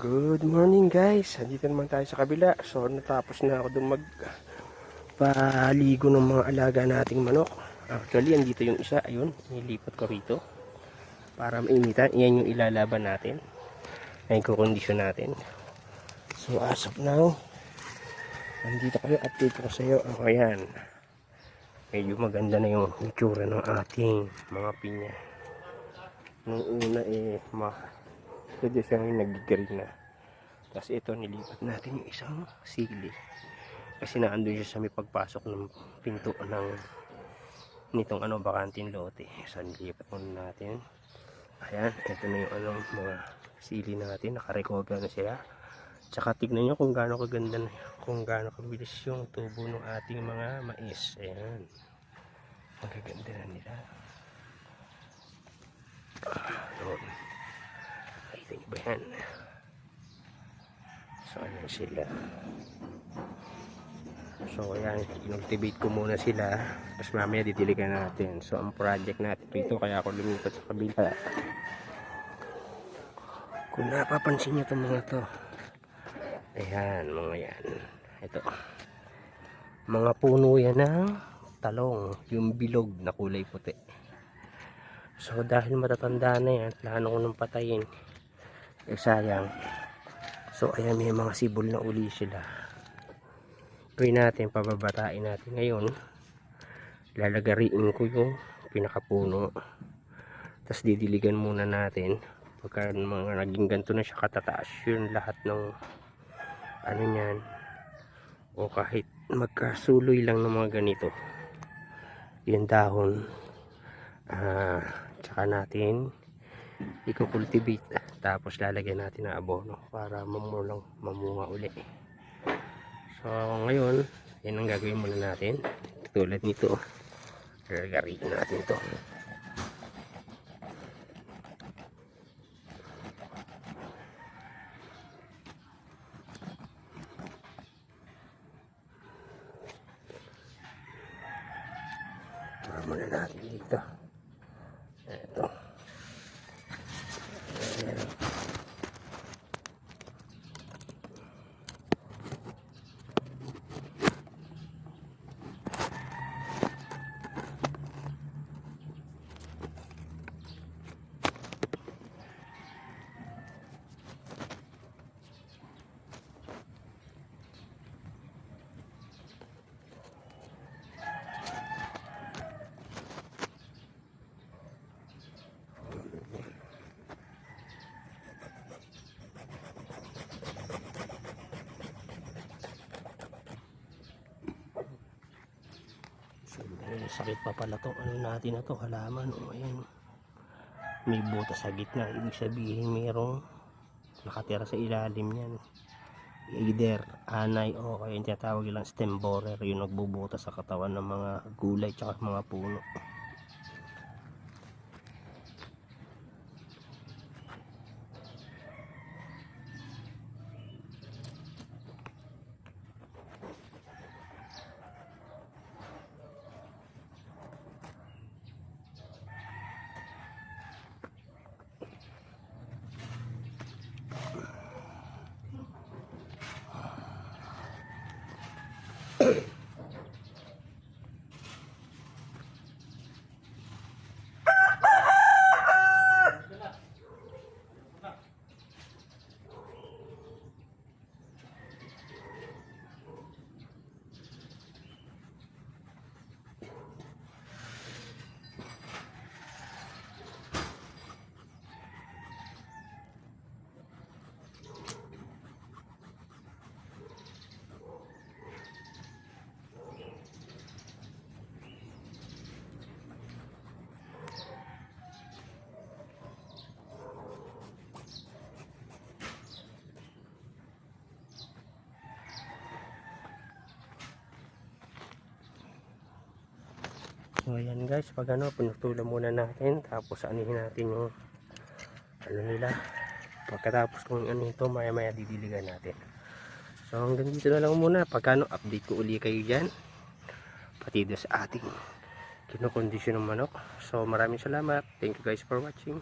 Good morning guys. Andito naman tayo sa kabila. So natapos na ako dun mag paligo ng mga alaga nating manok. Actually, andito yung isa. Ayun, nilipat ko rito. Para mainitan. Yan yung ilalaban natin. Yan yung kondisyon natin. So as of now, andito kayo. Update ko sa iyo. O yan. Medyo maganda na yung itsura ng ating mga pinya. Nung una eh, ma Pwede siyang nag-green na. Tapos ito, nilipat natin yung isang sili. Kasi naandun siya sa may pagpasok ng pinto ng nitong ano, bakanting lote. So, nilipat muna natin. Ayan, ito na yung anong mga sili natin. Nakarecover na sila. Tsaka tignan nyo kung gaano kaganda na, kung gaano kabilis yung tubo ng ating mga mais. Ayan. Ang gaganda na nila. Nakita niyo ba yan? So, ayan sila. So, ayan, inultivate ko muna sila. Tapos mamaya didiligan natin. So, ang project natin dito, kaya ako lumipat sa kabila. Kung napapansin niyo itong mga to. Ayan, mga yan. Ito. Mga puno yan ng talong. Yung bilog na kulay puti. So, dahil matatanda na yan, plano ko nang patayin eh sayang. So ayan may mga sibol na uli sila. Gawin natin pababatain natin ngayon. Lalagariin ko yung pinakapuno. Tapos didiligan muna natin. Pagka mga naging ganito na siya katataas yun lahat ng ano nyan o kahit magkasuloy lang ng mga ganito. Yung dahon. Ah tsaka natin i-cultivate tapos lalagyan natin ng abono para mamulang mamunga uli. So ngayon yan ang gagawin muna natin. Tulad nito gagawin natin to. Para muna natin dito ito So, ayun, sakit pa pala to. Ano natin na to? Halaman. O, ayan. May butas sa gitna. Ibig sabihin mayroong nakatira sa ilalim niyan. Either anay o kaya yung tinatawag lang stem borer. Yung nagbubutas sa katawan ng mga gulay tsaka mga puno. So ayan guys, pag ano, pinutulan muna natin, tapos anihin natin yung ano nila. Pagkatapos kung ano ito, maya maya didiligan natin. So hanggang dito na lang muna, pagka ano, update ko uli kayo dyan. Pati sa ating kinokondisyon ng manok. So maraming salamat. Thank you guys for watching.